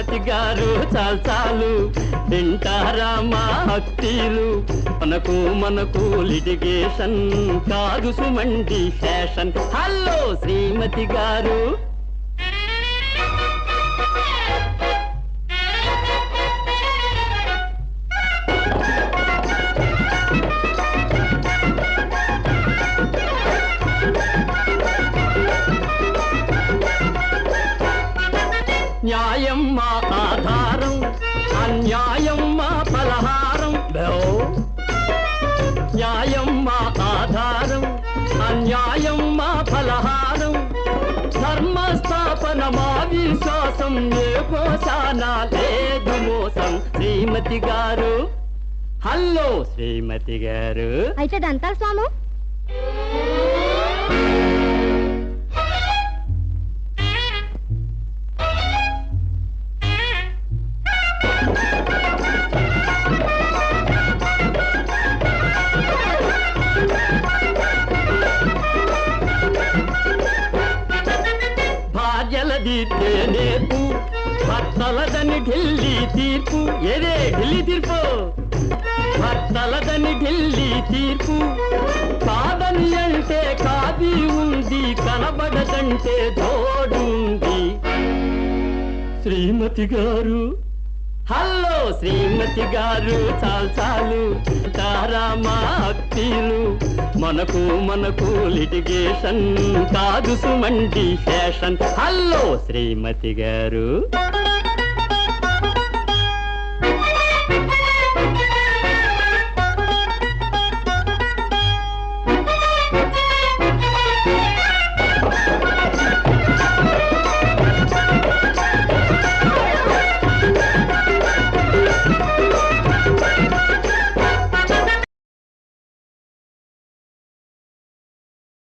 శ్రీమతి గారు చాలు చాలు. వింటారా మా భక్తిలు. మనకు మనకు లిటిగేషన్ కాదు సుమండి ఫ్యాషన్ హలో శ్రీమతి గారు. న్యాయం మా ఆధారం అన్యాయం మా పలహారం. న్యాయం మా ఆధారం అన్యాయం మా ఫలహారం ధర్మస్థాపన మా విశ్వాసం ఏ కోశాన లేదు మోసం. శ్రీమతి గారు. హలో శ్రీమతి గారు. అయితే దంతాలు స్వాము. భార్యలది భర్తలదని ఢిల్లీ తీర్పు. ఏదే ఢిల్లీ తీర్పు? భర్తలదని ఢిల్లీ తీర్పు. కాదని అంటే కాది ఉంది కనబడదంటే తోడుంది. శ్రీమతి గారు. హలో శ్రీమతి గారు చాలు చాలు తారా మా అత్తీలు మనకు మనకు లిటిగేషన్ కాదు సుమండి ఫ్యాషన్ హలో శ్రీమతి గారు.